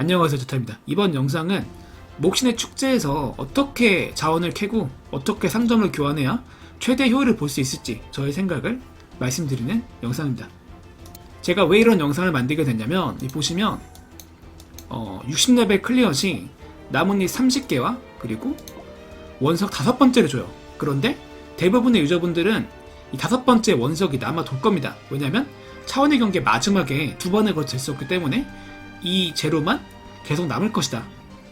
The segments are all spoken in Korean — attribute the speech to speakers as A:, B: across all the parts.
A: 안녕하세요 조타입니다. 이번 영상은 목신의 축제에서 어떻게 자원을 캐고 어떻게 상점을 교환해야 최대 효율을 볼 수 있을지 저의 생각을 말씀드리는 영상입니다. 제가 왜 이런 영상을 만들게 됐냐면 이 보시면 어, 60레벨 클리어 시 나뭇잎 30개와 그리고 원석 다섯 번째를 줘요. 그런데 대부분의 유저분들은 이 다섯 번째 원석이 남아 돌 겁니다. 왜냐면 차원의 경기 마지막에 두 번에 걸쳐 있었기 때문에 이 재료만 계속 남을 것이다.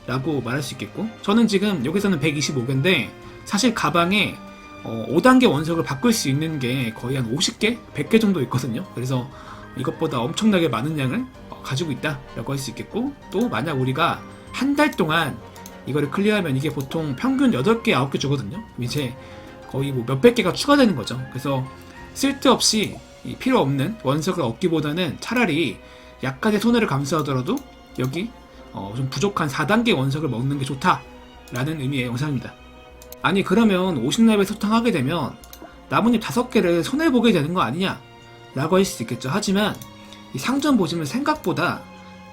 A: 라고 말할 수 있겠고 저는 지금 여기서는 125개인데 사실 가방에 어, 5단계 원석을 바꿀 수 있는 게 거의 한 50개, 100개 정도 있거든요. 그래서 이것보다 엄청나게 많은 양을 어, 가지고 있다라고 할 수 있겠고 또 만약 우리가 한 달 동안 이거를 클리어하면 이게 보통 평균 8개, 9개 주거든요. 이제 거의 뭐 몇백 개가 추가되는 거죠. 그래서 쓸데없이 이 필요 없는 원석을 얻기보다는 차라리 약간의 손해를 감수하더라도 여기 어, 좀 부족한 4단계 원석을 먹는 게 좋다라는 의미의 영상입니다. 아니 그러면 50레벨 소탕하게 되면 나뭇잎 5개를 손해보게 되는 거 아니냐 라고 할 수 있겠죠. 하지만 이 상점 보시면 생각보다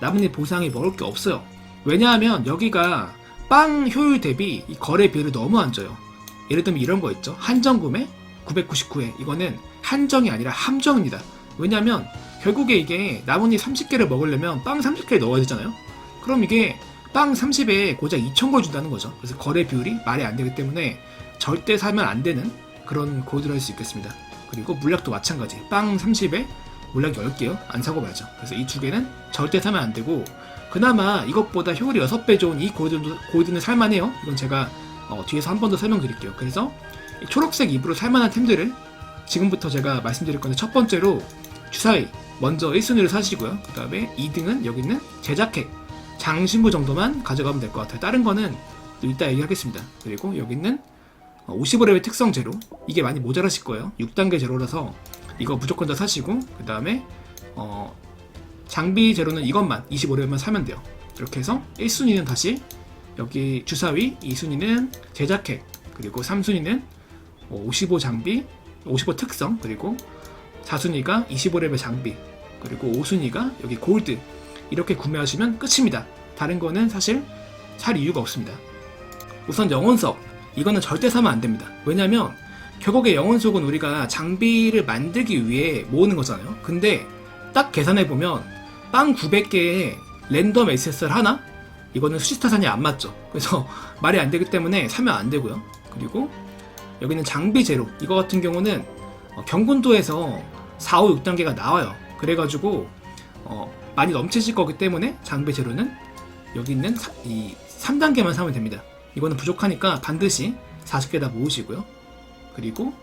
A: 나뭇잎 보상이 먹을 게 없어요. 왜냐하면 여기가 빵 효율 대비 이 거래 비율이 너무 안 줘요. 예를 들면 이런 거 있죠. 한정 구매 999회. 이거는 한정이 아니라 함정입니다. 왜냐하면 결국에 이게 나뭇잎 30개를 먹으려면 빵 30개를 넣어야 되잖아요. 그럼 이게 빵 30에 고작 2,000걸 준다는 거죠. 그래서 거래 비율이 말이 안 되기 때문에 절대 사면 안 되는 그런 고드를 할수 있겠습니다. 그리고 물약도 마찬가지. 빵 30에 물약 10개요? 안 사고 말죠. 그래서 이 두 개는 절대 사면 안 되고 그나마 이것보다 효율이 6배 좋은 이 고드는, 고드는 살만해요. 이건 제가 어, 뒤에서 한 번 더 설명드릴게요. 그래서 이 초록색 입으로 살만한 템들을 지금부터 제가 말씀드릴 건데 첫 번째로 주사위 먼저 1순위를 사시고요. 그 다음에 2등은 여기 있는 제작핵 장신구 정도만 가져가면 될 것 같아요. 다른 거는 또 이따 얘기하겠습니다. 그리고 여기 있는 55레벨 특성 제로 이게 많이 모자라실 거예요. 6단계 제로라서 이거 무조건 다 사시고 그 다음에 어, 장비 제로는 이것만 25레벨만 사면 돼요. 이렇게 해서 1순위는 다시 여기 주사위, 2순위는 제작핵 그리고 3순위는 55 장비, 55 특성 그리고 4순위가 25레벨 장비 그리고 5순위가 여기 골드 이렇게 구매하시면 끝입니다. 다른 거는 사실 살 이유가 없습니다. 우선 영혼석 이거는 절대 사면 안 됩니다. 왜냐면 결국에 영혼석은 우리가 장비를 만들기 위해 모으는 거잖아요. 근데 딱 계산해 보면 빵 900개에 랜덤 SSR 하나? 이거는 수시타산이 안 맞죠. 그래서 말이 안 되기 때문에 사면 안 되고요. 그리고 여기는 장비 제로 이거 같은 경우는 어, 경군도에서 4, 5, 6단계가 나와요. 그래가지고 어, 많이 넘치실 거기 때문에 장비 제로는 여기 있는 사- 이 3단계만 사면 됩니다. 이거는 부족하니까 반드시 40개 다 모으시고요. 그리고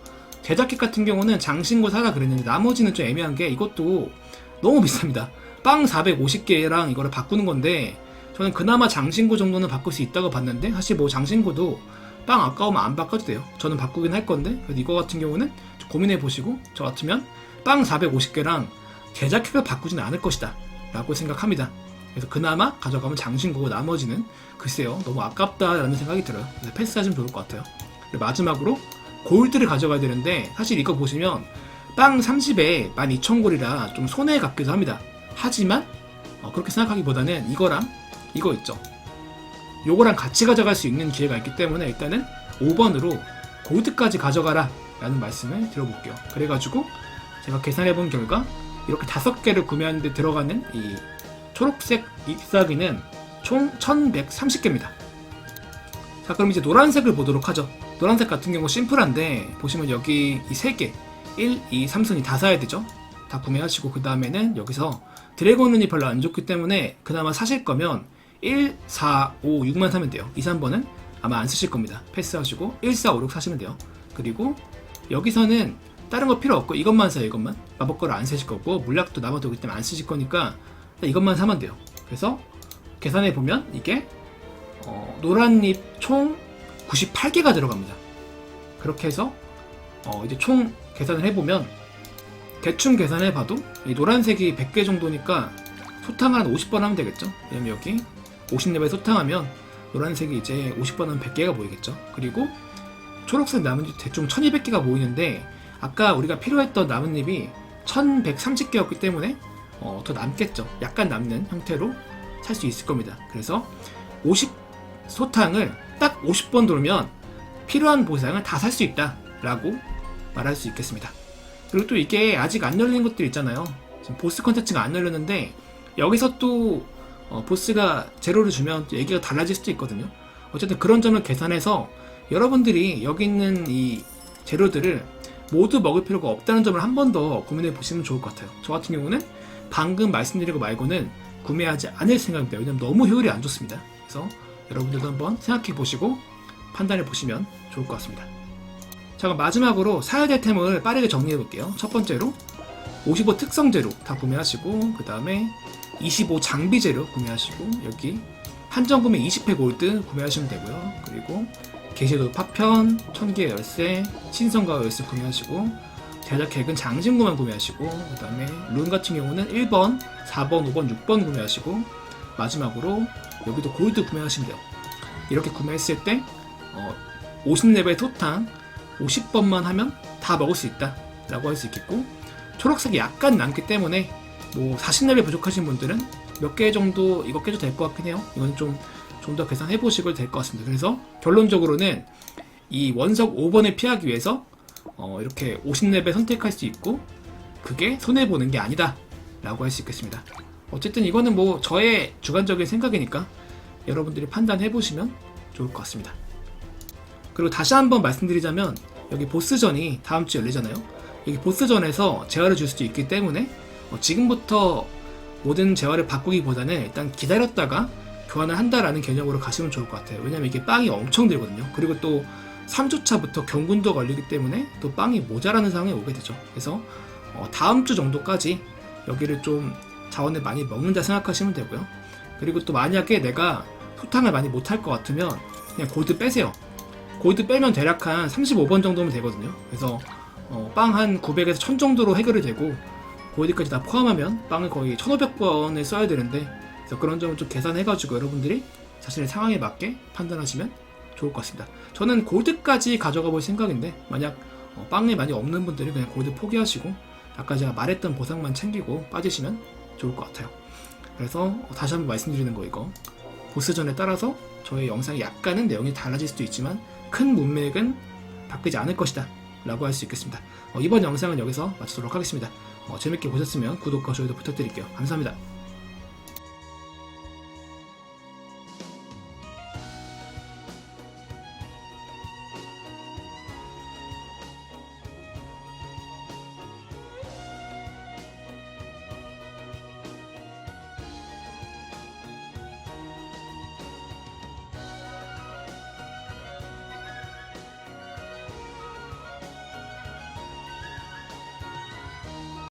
A: 제작킷 같은 경우는 장신구 사라 그랬는데 나머지는 좀 애매한 게 이것도 너무 비쌉니다. 빵 450개랑 이거를 바꾸는 건데 저는 그나마 장신구 정도는 바꿀 수 있다고 봤는데 사실 뭐 장신구도 빵 아까우면 안 바꿔도 돼요. 저는 바꾸긴 할 건데 이거 같은 경우는 좀 고민해 보시고 저 같으면 빵 450개랑 제작킥을 바꾸지는 않을 것이다 라고 생각합니다. 그래서 그나마 가져가면 장신구고 나머지는 글쎄요 너무 아깝다라는 생각이 들어요. 그래서 패스하시면 좋을 것 같아요. 마지막으로 골드를 가져가야 되는데 사실 이거 보시면 빵 30에 12,000골이라 좀 손해 같기도 합니다. 하지만 어, 그렇게 생각하기보다는 이거랑 이거 있죠. 요거랑 같이 가져갈 수 있는 기회가 있기 때문에 일단은 5번으로 골드까지 가져가라 라는 말씀을 드려볼게요. 그래가지고 제가 계산해본 결과 이렇게 다섯 개를 구매하는데 들어가는 이 초록색 잎사귀는 총 1130개입니다. 자 그럼 이제 노란색을 보도록 하죠. 노란색 같은 경우 심플한데 보시면 여기 이세개 1, 2, 3순위 다 사야 되죠. 다 구매하시고 그 다음에는 여기서 드래곤 눈이 별로 안 좋기 때문에 그나마 사실 거면 1, 4, 5, 6만 사면 돼요. 2, 3번은 아마 안 쓰실 겁니다. 패스하시고 1, 4, 5, 6 사시면 돼요. 그리고 여기서는 다른 거 필요 없고 이것만 사요. 이것만 마법 거를 안 쓰실 거고 물약도 남아도기 때문에 안 쓰실 거니까 이것만 사면 돼요. 그래서 계산해 보면 이게 어, 노란잎 총 98개가 들어갑니다. 그렇게 해서 어, 이제 총 계산을 해보면 대충 계산해 봐도 이 노란색이 100개 정도니까 소탕을 한 50번 하면 되겠죠. 왜냐면 여기 50레벨 소탕하면 노란색이 이제 50번 하면 100개가 모이겠죠. 그리고 초록색 나뭇잎 대충 1200개가 모이는데 아까 우리가 필요했던 나뭇잎이 1130개였기 때문에 어, 더 남겠죠. 약간 남는 형태로 살 수 있을 겁니다. 그래서 50 소탕을 딱 50번 돌면 필요한 보상을 다 살 수 있다 라고 말할 수 있겠습니다. 그리고 또 이게 아직 안 열린 것들 있잖아요. 지금 보스 컨텐츠가 안 열렸는데 여기서 또 어, 보스가 제로를 주면 또 얘기가 달라질 수도 있거든요. 어쨌든 그런 점을 계산해서 여러분들이 여기 있는 이 재료들을 모두 먹을 필요가 없다는 점을 한 번 더 고민해 보시면 좋을 것 같아요. 저 같은 경우는 방금 말씀드린 거 말고는 구매하지 않을 생각입니다. 왜냐면 너무 효율이 안 좋습니다. 그래서 여러분들도 한번 생각해 보시고 판단해 보시면 좋을 것 같습니다. 자, 그럼 마지막으로 사야 될 템을 빠르게 정리해 볼게요. 첫 번째로 55 특성 재료 다 구매하시고 그 다음에 25 장비 재료 구매하시고 여기 한정 구매 20회 골드 구매하시면 되고요. 그리고 게시도 파편, 천개 열쇠, 신성가 열쇠 구매하시고 제작 객은 장신구만 구매하시고 그 다음에 룬 같은 경우는 1번, 4번, 5번, 6번 구매하시고 마지막으로 여기도 골드 구매하시면 돼요. 이렇게 구매했을 때 어, 50레벨 토탕 50번만 하면 다 먹을 수 있다 라고 할 수 있겠고 초록색이 약간 남기 때문에 뭐 40레벨 부족하신 분들은 몇 개 정도 이거 깨도 될 것 같긴 해요 이건 좀 좀 더 계산해 보시고 될것 같습니다. 그래서 결론적으로는 이 원석 5번을 피하기 위해서 어, 이렇게 50레벨 선택할 수 있고 그게 손해보는 게 아니다 라고 할 수 있겠습니다. 어쨌든 이거는 뭐 저의 주관적인 생각이니까 여러분들이 판단해 보시면 좋을 것 같습니다. 그리고 다시 한번 말씀드리자면 여기 보스전이 다음 주에 열리잖아요. 여기 보스전에서 재화를 줄 수도 있기 때문에 어, 지금부터 모든 재화를 바꾸기보다는 일단 기다렸다가 교환을 한다라는 개념으로 가시면 좋을 것 같아요. 왜냐면 이게 빵이 엄청 들거든요. 그리고 또 3주차부터 경군도 걸리기 때문에 또 빵이 모자라는 상황에 오게 되죠. 그래서 어, 다음 주 정도까지 여기를 좀 자원을 많이 먹는다 생각하시면 되고요. 그리고 또 만약에 내가 소탕을 많이 못할 것 같으면 그냥 골드 빼세요. 골드 빼면 대략 한 35번 정도면 되거든요. 그래서 어, 빵 한 900에서 1000 정도로 해결이 되고 골드까지 다 포함하면 빵을 거의 1500번을 써야 되는데 그래서 그런 점을 좀 계산해가지고 여러분들이 자신의 상황에 맞게 판단하시면 좋을 것 같습니다. 저는 골드까지 가져가 볼 생각인데 만약 어, 빵이 많이 없는 분들은 그냥 골드 포기하시고 아까 제가 말했던 보상만 챙기고 빠지시면 좋을 것 같아요. 그래서 어, 다시 한번 말씀드리는 거 이거 보스전에 따라서 저의 영상이 약간은 내용이 달라질 수도 있지만 큰 문맥은 바뀌지 않을 것이다 라고 할 수 있겠습니다. 어, 이번 영상은 여기서 마치도록 하겠습니다. 어, 재밌게 보셨으면 구독과 좋아요 부탁드릴게요. 감사합니다.